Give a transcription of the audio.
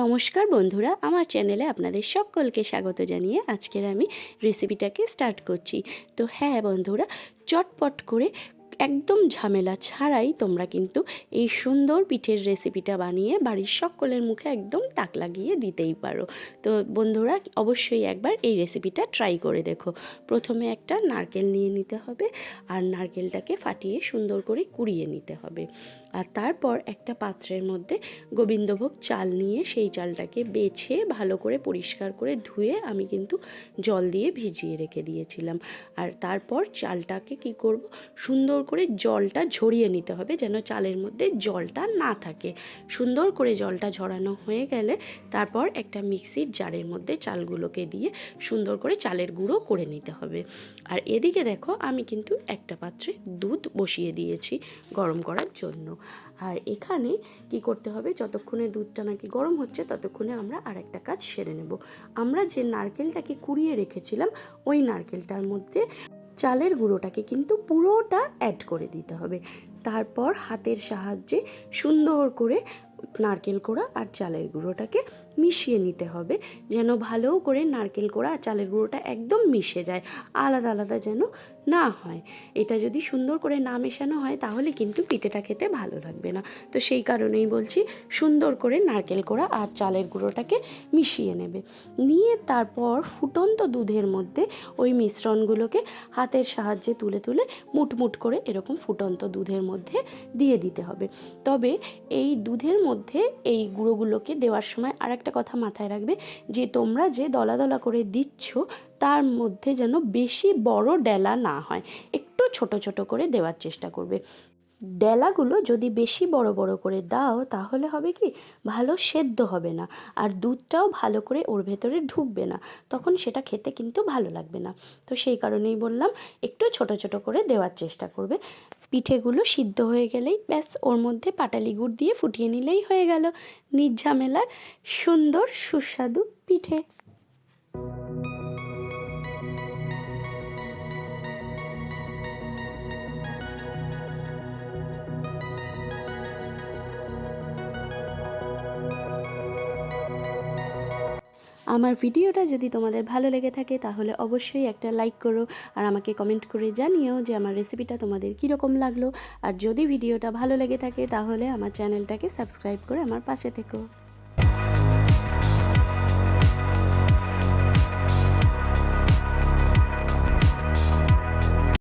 নমস্কার বন্ধুরা, আমার চ্যানেলে আপনাদের সকলকে স্বাগত জানিয়ে আজকের আমি রেসিপিটাকে স্টার্ট করছি। তো হ্যাঁ বন্ধুরা, চটপট করে একদম ঝামেলা ছাড়াই তোমরা কিন্তু এই সুন্দর পিঠের রেসিপিটা বানিয়ে বাড়ির সকলের মুখে একদম তাক লাগিয়ে দিতেই পারো। তো বন্ধুরা, অবশ্যই একবার এই রেসিপিটা ট্রাই করে দেখো। প্রথমে একটা নারকেল নিয়ে নিতে হবে আর নারকেলটাকে ফাটিয়ে সুন্দর করে কুড়িয়ে নিতে হবে। আর তারপর একটা পাত্রের মধ্যে গোবিন্দভোগ চাল নিয়ে সেই চালটাকে বেছে ভালো করে পরিষ্কার করে ধুয়ে আমি কিন্তু জল দিয়ে ভিজিয়ে রেখে দিয়েছিলাম। আর তারপর চালটাকে কি করব? সুন্দর করে জলটা ঝরিয়ে নিতে হবে যেন চালের মধ্যে জলটা না থাকে। সুন্দর করে জলটা ঝরানো হয়ে গেলে তারপর একটা মিক্সির জারের মধ্যে চালগুলোকে দিয়ে সুন্দর করে চালের গুঁড়ো করে নিতে হবে। আর এদিকে দেখো আমি কিন্তু একটা পাত্রে দুধ বসিয়ে দিয়েছি গরম করার জন্য। আর এখানে কি করতে হবে? যতক্ষণে দুধটা নাকি গরম হচ্ছে, ততক্ষণে আমরা আর একটা কাজ সেরে নেব। আমরা যে নারকেলটাকে কুড়িয়ে রেখেছিলাম, ওই নারকেলটার মধ্যে চালের গুঁড়োটাকে কিন্তু পুরোটা অ্যাড করে দিতে হবে। তারপর হাতের সাহায্যে সুন্দর করে নারকেল কোড়া আর চালের গুঁড়োটাকে মিশিয়ে নিতে হবে, যেন ভালো করে নারকেল কোড়া আর চালের গুঁড়োটা একদম মিশে যায়। আলাদা আলাদা যেন না হয়। এটা যদি সুন্দর করে না মেশানো হয়, তাহলে কিন্তু পিঠেটা খেতে ভালো লাগবে না। তো সেই কারণেই বলছি, সুন্দর করে নারকেল কোড়া আর চালের গুঁড়োটাকে মিশিয়ে নেবে। নিয়ে তারপর ফুটন্ত দুধের মধ্যে ওই মিশ্রণগুলোকে হাতের সাহায্যে তুলে তুলে মুটমুট করে এরকম ফুটন্ত দুধের মধ্যে দিয়ে দিতে হবে। তবে এই দুধের মধ্যে এই গুঁড়োগুলোকে দেওয়ার সময় আর একটা কথা মাথায় রাখবে যে, তোমরা যে দলা দলা করে দিচ্ছ তার মধ্যে যেন বেশি বড় ডেলা না হয়। একটু ছোট ছোট করে দেওয়ার চেষ্টা করবে। ডেলাগুলো যদি বেশি বড় বড় করে দাও, তাহলে হবে কি? ভালো সেদ্ধ হবে না। আর দুধটাও ভালো করে ওর ভেতরে ঢুকবে না। তখন সেটা খেতে কিন্তু ভালো লাগবে না। তো সেই কারণেই বললাম, একটু ছোট ছোট করে দেওয়ার চেষ্টা করবে। পিঠেগুলো সিদ্ধ হয়ে গেলেই ব্যাস, ওর মধ্যে পাটালি গুড় দিয়ে ফুটিয়ে নিলেই হয়ে গেল। নির্ঝামেলার সুন্দর সুস্বাদু পিঠে। আমার ভিডিওটা যদি তোমাদের ভালো লেগে থাকে, তাহলে অবশ্যই একটা লাইক করো আর আমাকে কমেন্ট করে জানিও যে আমার রেসিপিটা তোমাদের কীরকম লাগল। আর যদি ভিডিওটা ভালো লেগে থাকে, তাহলে আমার চ্যানেলটাকে সাবস্ক্রাইব করে আমার পাশে থেকো।